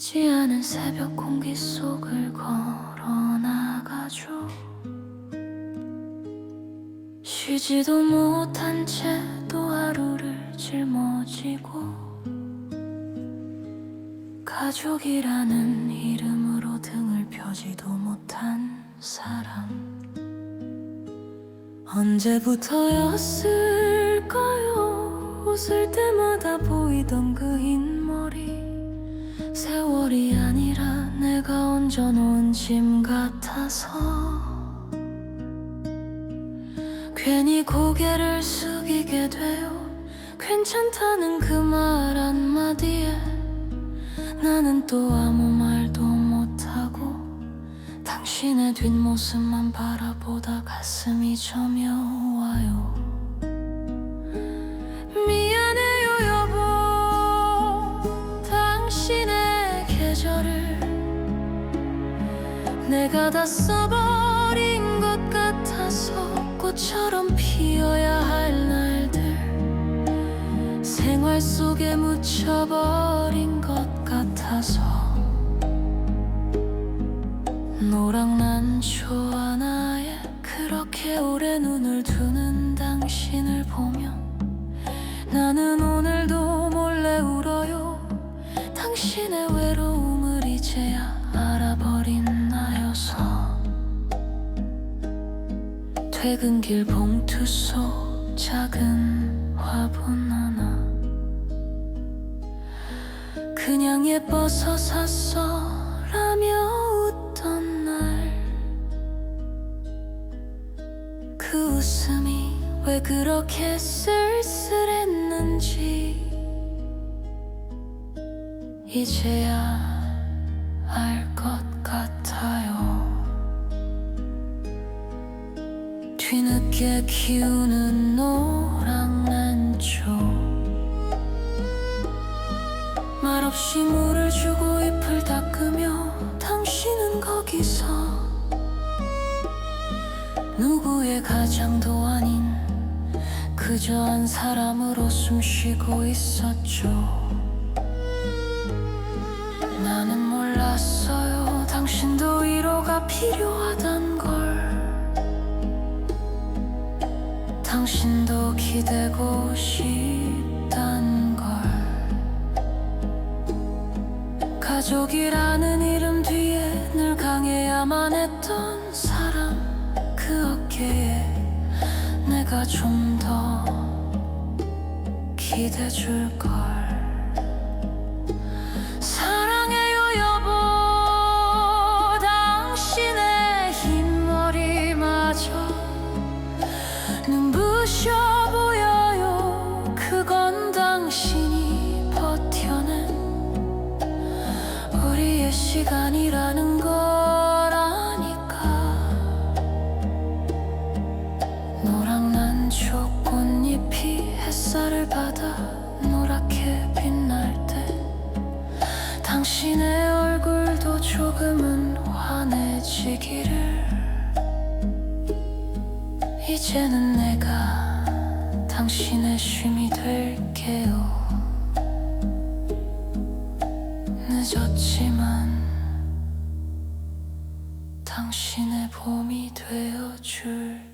식지 않은 새벽 공기 속을 걸어나가죠. 쉬지도 못한 채 또 하루를 짊어지고 가족이라는 이름으로 등을 펴지도 못한 사람. 언제부터였을까요? 웃을 때마다 보이던 그흰 머리 세월이 아니라 내가 얹어놓은 짐 같아서 괜히 고개를 숙이게 돼요. 괜찮다는 그 말 한마디에 나는 또 아무 말도 못하고 당신의 뒷모습만 바라보다 가슴이 저며와요 내가 다 써버린 것 같아서 꽃처럼 피어야 할 날들. 생활 속에 묻혀버린 것 같아서. 노랑난초 하나에 그렇게 오래 눈을 두는 당신을 보며 나는 오늘도 몰래 울어요 퇴근 길 봉투 속 작은 화분 하나. 그냥 예뻐서 샀어 라며 웃던 날. 그 웃음이 왜 그렇게 쓸쓸했는지. 이제야 알 것 뒤늦게 키우는 노랑 난초 말없이 물을 주고 잎을 닦으며 당신은 거기서 누구의 가장도 아닌 그저 한 사람으로 숨쉬고 있었죠. 나는 몰랐어요. 당신도 위로가 필요하단 당신도 기대고 싶단 걸. 가족이라는 이름 뒤에 늘 강해야만 했던 사람 그 어깨에 내가 좀 더 기대 줄 걸 부셔 보여요. 그건 당신이 버텨낸 우리의 시간이라는 걸 아니까. 노랑난초 꽃잎이 햇살을 받아 노랗게 빛날 때 당신의 얼굴도 조금은 환해지기를 이제는 내가 당신의 쉼이 될게요. 늦었지만 당신의 봄이 되어줄게요